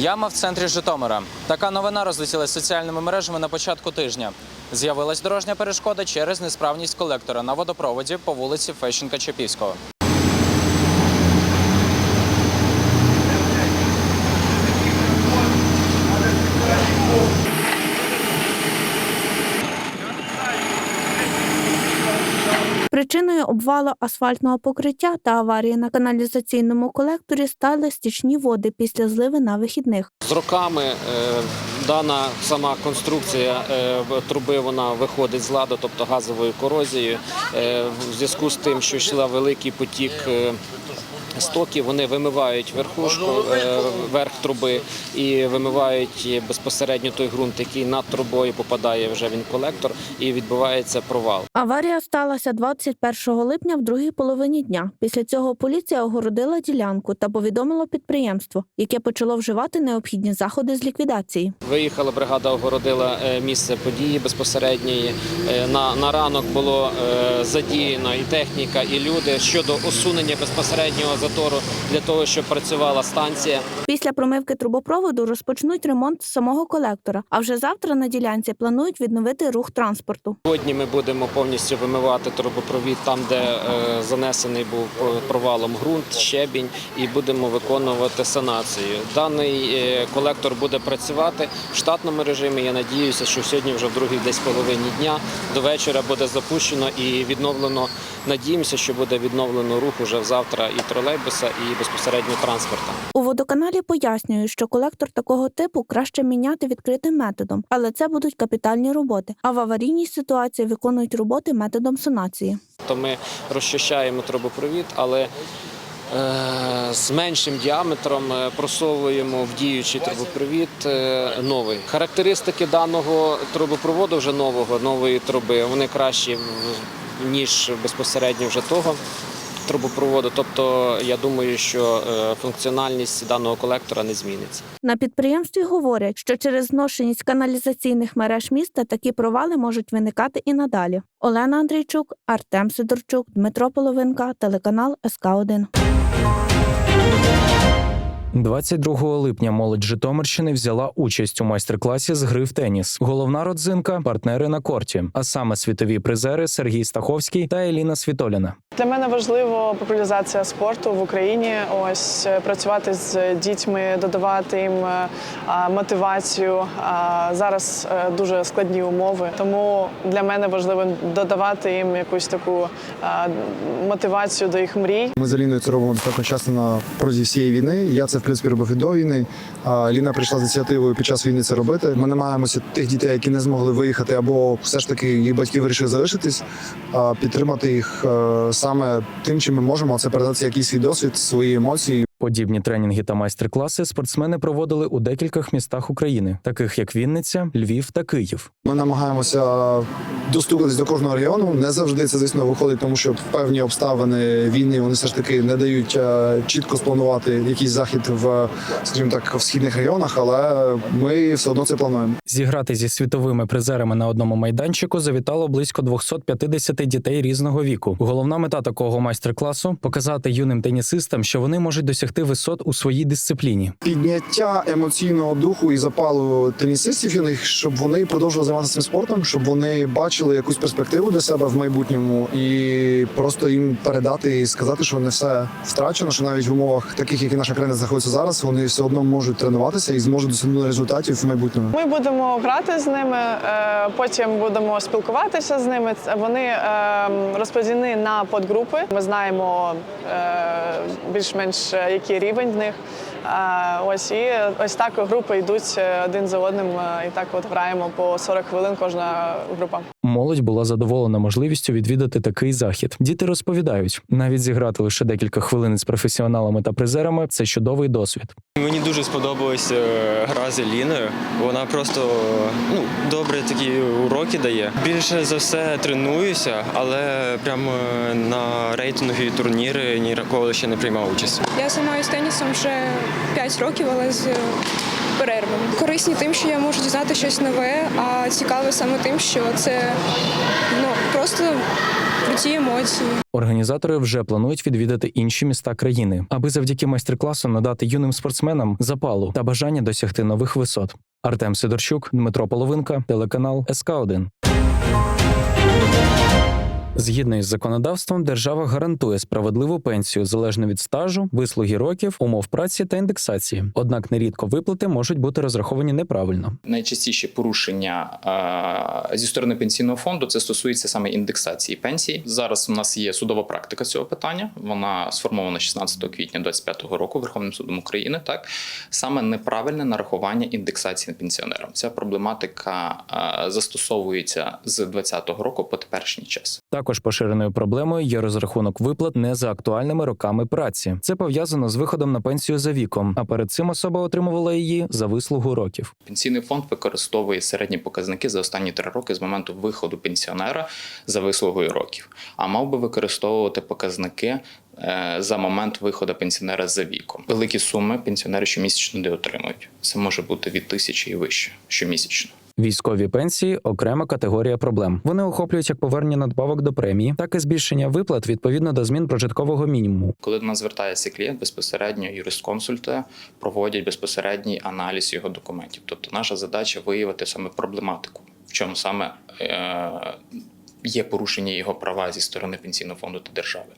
Яма в центрі Житомира. Така новина розлетілась соціальними мережами на початку тижня. З'явилась дорожня перешкода через несправність колектора на водопроводі по вулиці Фещенка Причиною обвалу асфальтного покриття та аварії на каналізаційному колекторі стали стічні води після зливи на вихідних. З роками е, дана сама конструкція е, труби вона виходить з ладу, тобто газовою корозією. Е, в зв'язку з тим, що йшла великий потік. Стоків вони вимивають верхушку, е, верх труби і вимивають безпосередньо той ґрунт, який над трубою попадає вже він колектор, і відбувається провал. Аварія сталася 21 липня в другій половині дня. Після цього поліція огородила ділянку та повідомила підприємство, яке почало вживати необхідні заходи з ліквідації. Виїхала бригада, огородила е, місце події безпосередньої. Е, На, на ранок було задіяно і техніка, і люди щодо усунення безпосереднього затору для того, щоб працювала станція. Після промивки трубопроводу розпочнуть ремонт самого колектора. А вже завтра на ділянці планують відновити рух транспорту. Сьогодні ми будемо повністю вимивати трубопровід там, де е, занесений був е, провалом ґрунт, щебінь, і будемо виконувати санацію. Даний е, колектор буде працювати в штатному режимі. Я надіюся, що сьогодні, вже в другій десь половині дня до вечора буде запущено і відновлено. Надіємося, що буде відновлено рух уже завтра і тролейбуса, і безпосередньо транспорта. У водоканалі пояснюють, що колектор такого типу краще міняти відкритим методом, але це будуть капітальні роботи. А в аварійній ситуації виконують роботи методом сонації. То ми розчищаємо трубопровід, але е, з меншим діаметром е, просовуємо в діючий трубопровід е, новий. Характеристики даного трубопроводу вже нового, нової труби, вони кращі ніж безпосередньо вже того. Трубопроводу, тобто я думаю, що е, функціональність даного колектора не зміниться. На підприємстві говорять, що через зношеність каналізаційних мереж міста такі провали можуть виникати і надалі. Олена Андрійчук, Артем Сидорчук, Дмитро Половинка, телеканал СК 1 22 липня молодь Житомирщини взяла участь у майстер-класі з гри в теніс. Головна родзинка партнери на корті, а саме світові призери Сергій Стаховський та Еліна Світоліна. Для мене важливо популяризація спорту в Україні. Ось е, працювати з дітьми, додавати їм е, а, мотивацію. А, Зараз е, дуже складні умови, тому для мене важливо додавати їм якусь таку а, мотивацію до їх мрій. Ми з Аліною це робимо достатньо часто на протязі всієї війни. Я це в принципі робив і до війни. Ліна прийшла з ініціативою під час війни це робити. Ми намагаємося тих дітей, які не змогли виїхати, або все ж таки їх батьки вирішили залишитись, підтримати їх е, саме тим, чим ми можемо. Це передати якийсь свій досвід, свої емоції. Подібні тренінги та майстер-класи спортсмени проводили у декількох містах України, таких як Вінниця, Львів та Київ. Ми намагаємося достукатись до кожного району. Не завжди це звісно виходить, тому що певні обставини війни вони все ж таки не дають е, чітко спланувати якийсь захід в, скажімо так, в східних районах, але ми все одно це плануємо. Зіграти зі світовими призерами на одному майданчику завітало близько 250 дітей різного віку. Головна мета такого майстер-класу показати юним тенісистам, що вони можуть досягти висот у своїй дисципліні. Підняття емоційного духу і запалу тенісистів юних, щоб вони продовжували займатися цим спортом, щоб вони бачили якусь перспективу для себе в майбутньому, і просто їм передати і сказати, що не все втрачено, що навіть в умовах таких, які наша країна знаходиться зараз, вони все одно можуть тренуватися і зможуть досягнути результатів в майбутньому. Ми будемо грати з ними, е, потім будемо спілкуватися з ними. Вони е, розподілені на подгрупи. Ми знаємо е, більш-менш який рівень в них. Ось і ось так групи йдуть е, один за одним, е, і так от граємо по 40 хвилин кожна група. Молодь була задоволена можливістю відвідати такий захід. Діти розповідають, навіть зіграти лише декілька хвилин з професіоналами та призерами це чудовий досвід. Мені дуже сподобалася гра з Еліною. Вона просто ну, добре такі уроки дає. Більше за все тренуюся, але прямо на рейтингові турніри ні ніколи ще не приймав участь. Я займаюся тенісом вже 5 років, але з перервами. Корисні тим, що я можу дізнати щось нове, а цікаве саме тим, що це ну просто круті емоції. Організатори вже планують відвідати інші міста країни, аби завдяки майстер-класу надати юним спортсменам запалу та бажання досягти нових висот. Артем Сидорчук, Дмитро Половинка, телеканал СК 1 Згідно із законодавством, держава гарантує справедливу пенсію залежно від стажу, вислуги років, умов праці та індексації. Однак нерідко виплати можуть бути розраховані неправильно. найчастіші порушення зі сторони пенсійного фонду це стосується саме індексації пенсій. Зараз у нас є судова практика цього питання. Вона сформована 16 квітня 2025 року Верховним судом України. Так саме неправильне нарахування індексації пенсіонерам. Ця проблематика застосовується з 2020 року по теперішній час. Також поширеною проблемою є розрахунок виплат не за актуальними роками праці. Це пов'язано з виходом на пенсію за віком, а перед цим особа отримувала її за вислугу років. Пенсійний фонд використовує середні показники за останні три роки з моменту виходу пенсіонера за вислугою років, а мав би використовувати показники е, за момент виходу пенсіонера за віком. Великі суми пенсіонери щомісячно не отримують. Це може бути від тисячі і вище щомісячно. Військові пенсії окрема категорія проблем. Вони охоплюють як повернення надбавок до премії, так і збільшення виплат відповідно до змін прожиткового мінімуму. Коли до нас звертається клієнт, безпосередньо юрисконсульти проводять безпосередній аналіз його документів. Тобто наша задача виявити саме проблематику, в чому саме е- є порушення його права зі сторони пенсійного фонду та держави.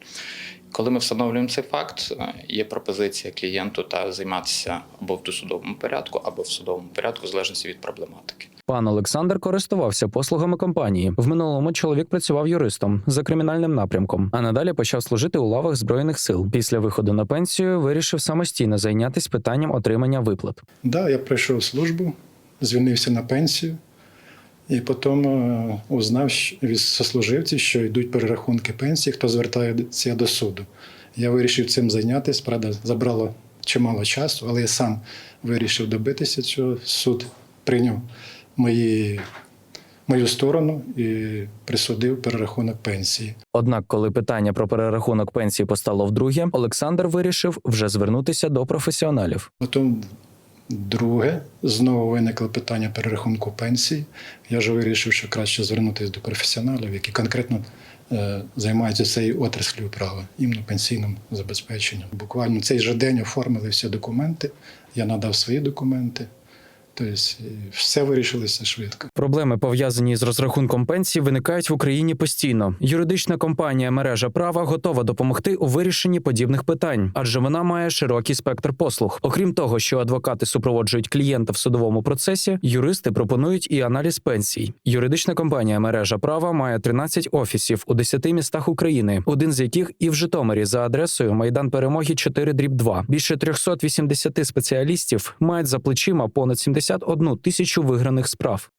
Коли ми встановлюємо цей факт, е, є пропозиція клієнту та займатися або в досудовому порядку, або в судовому порядку, в залежності від проблематики. Пан Олександр користувався послугами компанії. В минулому чоловік працював юристом за кримінальним напрямком, а надалі почав служити у лавах збройних сил. Після виходу на пенсію вирішив самостійно зайнятися питанням отримання виплат. Да, я пройшов службу, звільнився на пенсію, і потім е, узнав від сослуживців, що йдуть перерахунки пенсії, хто звертається до суду. Я вирішив цим зайнятися. Правда, забрало чимало часу, але я сам вирішив добитися цього. Суд прийняв мої, мою сторону і присудив перерахунок пенсії. Однак, коли питання про перерахунок пенсії постало вдруге, Олександр вирішив вже звернутися до професіоналів. Потім друге, знову виникло питання перерахунку пенсії. Я вже вирішив, що краще звернутися до професіоналів, які конкретно е, займаються цією отраслю права, іменно пенсійним забезпеченням. Буквально цей же день оформили всі документи, я надав свої документи. Тобто все вирішилося швидко. Проблеми, пов'язані з розрахунком пенсії, виникають в Україні постійно. Юридична компанія мережа права готова допомогти у вирішенні подібних питань, адже вона має широкий спектр послуг. Окрім того, що адвокати супроводжують клієнта в судовому процесі, юристи пропонують і аналіз пенсій. Юридична компанія мережа права має 13 офісів у 10 містах України, один з яких і в Житомирі за адресою Майдан Перемоги 4 дріб 2. Більше 380 спеціалістів мають за плечима понад 71 тисячу виграних справ.